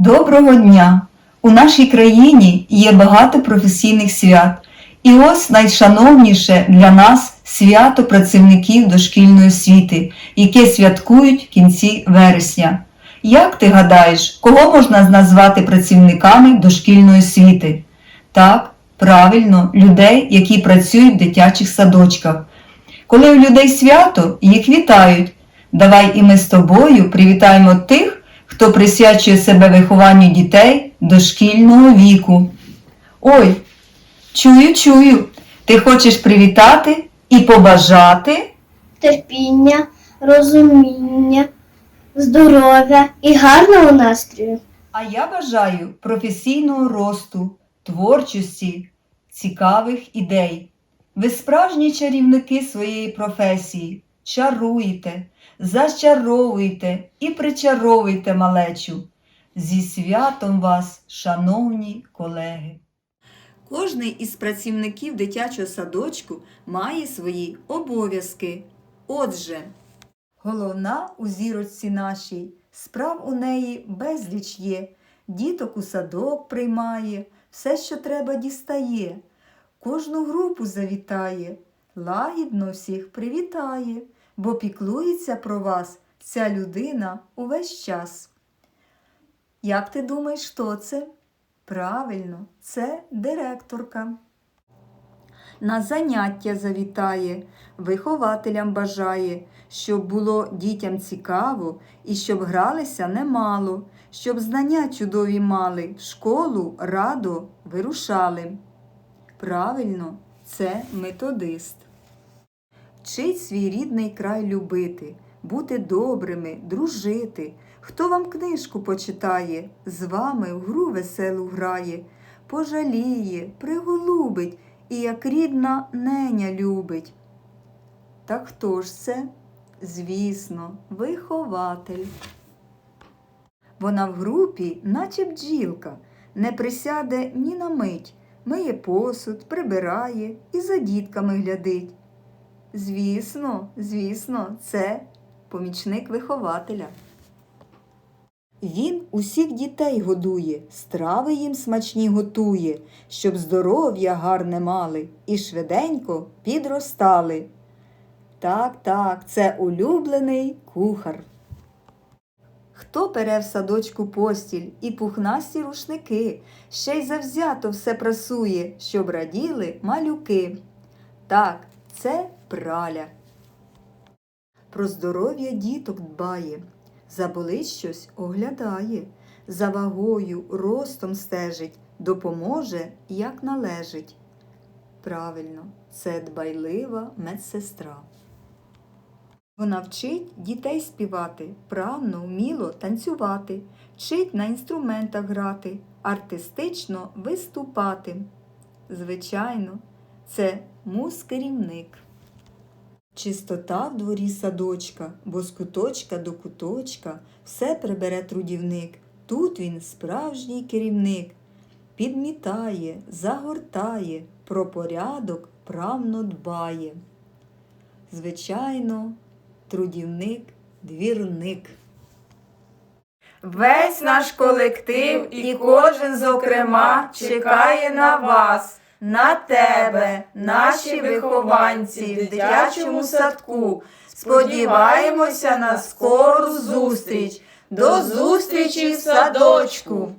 Доброго дня! У нашій країні є багато професійних свят. І ось найшановніше для нас свято працівників дошкільної освіти, яке святкують в кінці вересня. Як ти гадаєш, кого можна назвати працівниками дошкільної освіти? Так, правильно, людей, які працюють в дитячих садочках. Коли у людей свято, їх вітають. Давай і ми з тобою привітаємо тих, хто присвячує себе вихованню дітей дошкільного віку. Ой, чую, чую. Ти хочеш привітати і побажати? терпіння, розуміння, здоров'я і гарного настрою. А я бажаю професійного росту, творчості, цікавих ідей. Ви справжні чарівники своєї професії. Чаруйте, зачаровуйте і причаровуйте малечу. Зі святом вас, шановні колеги! Кожний із працівників дитячого садочку має свої обов'язки. Отже, головна у зірочці нашій, справ у неї безліч є, діток у садок приймає, все, що треба, дістає, кожну групу завітає, лагідно всіх привітає, бо піклується про вас ця людина увесь час. Як ти думаєш, хто це? Правильно, це директорка. На заняття завітає, вихователям бажає, щоб було дітям цікаво і щоб гралися немало, щоб знання чудові мали, школу радо вирушали. Правильно, це методист. Вчить свій рідний край любити, бути добрими, дружити. Хто вам книжку почитає, з вами в гру веселу грає, пожаліє, приголубить і як рідна неня любить. Так хто ж це? Звісно, вихователь. Вона в групі, наче бджілка, не присяде ні на мить, миє посуд, прибирає і за дітками глядить. Звісно, звісно, це помічник вихователя. Він усіх дітей годує, страви їм смачні готує, щоб здоров'я гарне мали і швиденько підростали. Так, так, це улюблений кухар. Хто пере в садочку постіль і пухнасті рушники, ще й завзято все прасує, щоб раділи малюки. Так, це праля. Про здоров'я діток дбає, заболить щось оглядає, за вагою, ростом стежить, допоможе, як належить. Правильно, це дбайлива медсестра. Вона вчить дітей співати, правно, вміло танцювати, вчить на інструментах грати, артистично виступати. Звичайно, це мус-керівник. Чистота в дворі садочка, бо з куточка до куточка все прибере трудівник. Тут він справжній керівник. Підмітає, загортає, про порядок правно дбає. Звичайно, трудівник двірник. Весь наш колектив і кожен, зокрема, чекає на вас, на тебе, наші вихованці в дитячому садку. Сподіваємося на скору зустріч. До зустрічі в садочку!